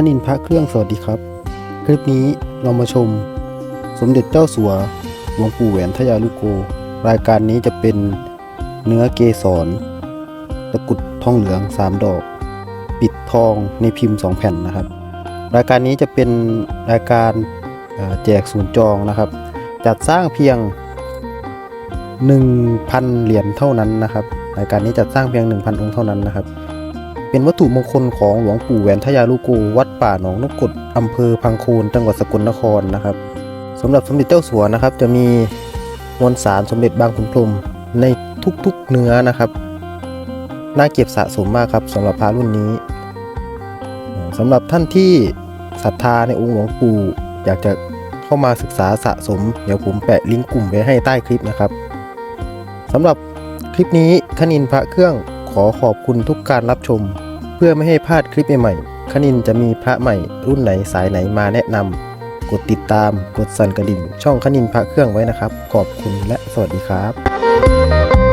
คณินพระเครื่องสวัสดีครับ คลิปนี้เรามาชม สมเด็จเจ้าสัวหลวงปู่แหวนทยาลุโก รายการนี้จะเป็นเนื้อเกสรตะกรุดทองเหลืองสามดอก ปิดทองในพิมพ์สองแผ่นนะครับ รายการนี้จะเป็นรายการแจกศูนย์จองนะครับ จัดสร้างเพียง 1,000 เหรียญเท่านั้นนะครับ รายการนี้จัดสร้างเพียง 1,000 องค์เท่านั้นนะครับ เป็นวัตถุมงคลของหลวงปู่แหวนทยาลูโกวัดป่าหนองนกกดอำเภอพังโคนจังหวัดสกลนครนะครับสำหรับสมเด็จเจ้าสัวนะครับ จะมีมวลสารสมเด็จบางขุนพรหมในทุกๆเนื้อนะครับน่าเก็บสะสมมากครับสำหรับพระรุ่นนี้สำหรับท่านที่ศรัทธาในองค์หลวงปู่อยากจะเข้ามาศึกษาสะสม เดี๋ยวผมแปะลิงก์กลุ่มไว้ให้ใต้คลิปนะครับสำหรับคลิปนี้คณินพระเครื่อง อขอบคุณทุกการรับชม เพื่อไม่ให้พลาดคลิปใหม่ๆคณินจะมีพระใหม่รุ่นไหนสายไหนมาแนะนำกดติดตามกดสั่นกระดิ่ง ช่องคณินพระเครื่องไว้นะครับ ขอบคุณและสวัสดีครับ